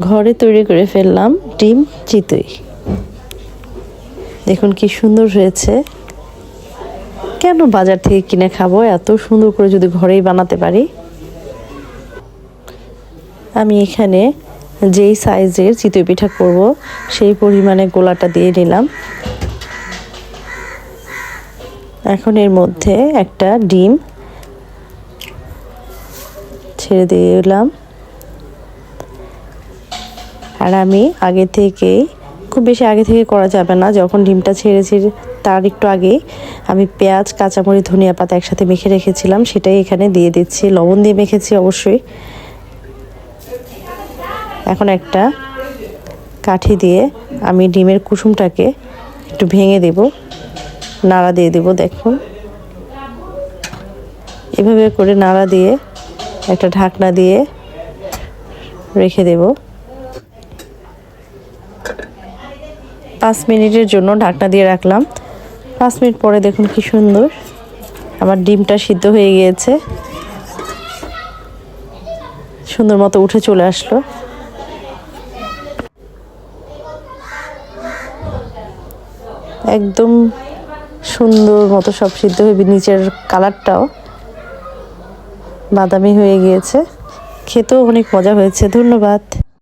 ঘরে তৈরি করে ফেললাম ডিম চিতই। দেখুন কি সুন্দর হয়েছে। কেন বাজার থেকে কিনে খাব? এত সুন্দর করে যদি ঘরেই বানাতে পারি। আমি এখানে যেই সাইজের চিতই পিঠা করব, সেই পরিমাণে গোলাটা দিয়ে নিলাম। এখন এর মধ্যে একটা ডিম ছেড়ে দিয়ে দিলাম আর আমি আগে থেকেই খুব বেশি আগে থেকে করা যাবে না। যখন ডিমটা ছেড়েছি তার একটু আগে আমি পেঁয়াজ, কাঁচামরিচ, ধনিয়া পাতা একসাথে মেখে রেখেছিলাম। সেটাই এখানে দিয়ে দিচ্ছি। লবণ দিয়ে মেখেছি অবশ্যই। এখন একটা কাঠি দিয়ে আমি ডিমের কুসুমটাকে একটু ভেঙে দেব। নাড়া দিয়ে দেব, দেখুন। এভাবে করে নাড়া দিয়ে একটা ঢাকনা দিয়ে রেখে দেব। পাঁচ মিনিটের জন্য ঢাকনা দিয়ে রাখলাম। পাঁচ মিনিট পরে দেখুন কি সুন্দর। আমার ডিমটা সিদ্ধ হয়ে গিয়েছে। সুন্দর মতো উঠে চলে আসলো। একদম সুন্দর মতো সব সিদ্ধ হয়ে নিচের কালারটাও বাদামি হয়ে গিয়েছে। খেতেও অনেক মজা হয়েছে। ধন্যবাদ।